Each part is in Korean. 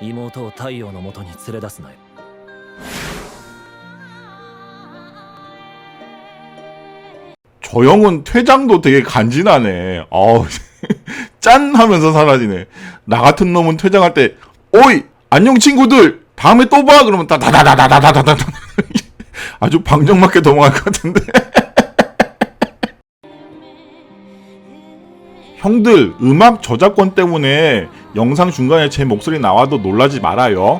妹を太陽のもとに連れ出すなよ 저 형은 퇴장도 되게 간지나네. 어우, 짠 하면서 사라지네. 나 같은 놈은 퇴장할 때, 오이! 안녕 친구들! 다음에 또 봐! 그러면 다다다다다다다다다. 아주 방정맞게 도망갈 것 같은데. 형들 음악 저작권 때문에 영상 중간에 제 목소리 나와도 놀라지 말아요.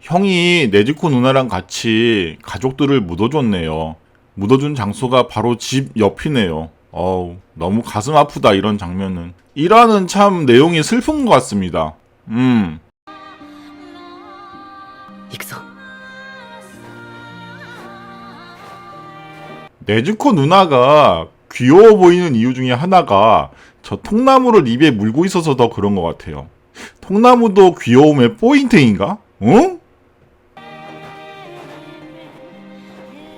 형이 네즈코 누나랑 같이 가족들을 묻어줬네요. 묻어준 장소가 바로 집 옆이네요. 어우, 너무 가슴 아프다, 이런 장면은. 이라는 참 내용이 슬픈 것 같습니다. 음. 익성. 네즈코 누나가 귀여워 보이는 이유 중에 하나가 저 통나무를 입에 물고 있어서 더 그런 것 같아요. 통나무도 귀여움의 포인트인가? 응?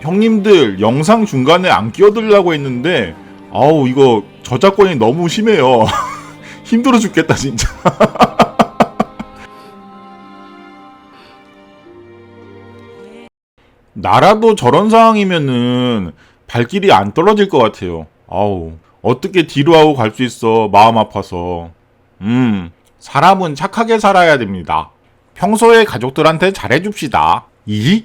형님들 영상 중간에 안 끼어들려고 했는데 아우 이거 저작권이 너무 심해요. 힘들어 죽겠다 진짜. 나라도 저런 상황이면은 발길이 안 떨어질 것 같아요. 아우, 어떻게 뒤로 하고 갈 수 있어, 마음 아파서. 음, 사람은 착하게 살아야 됩니다. 평소에 가족들한테 잘해줍시다. 이?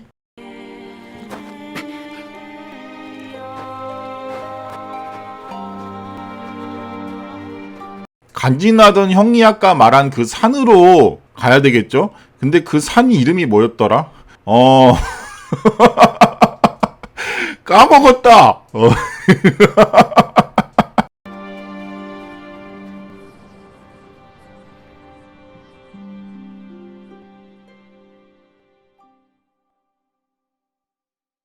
간지나던 형이 아까 말한 그 산으로 가야 되겠죠? 근데 그 산 이름이 뭐였더라? 어, 까먹었다. 어.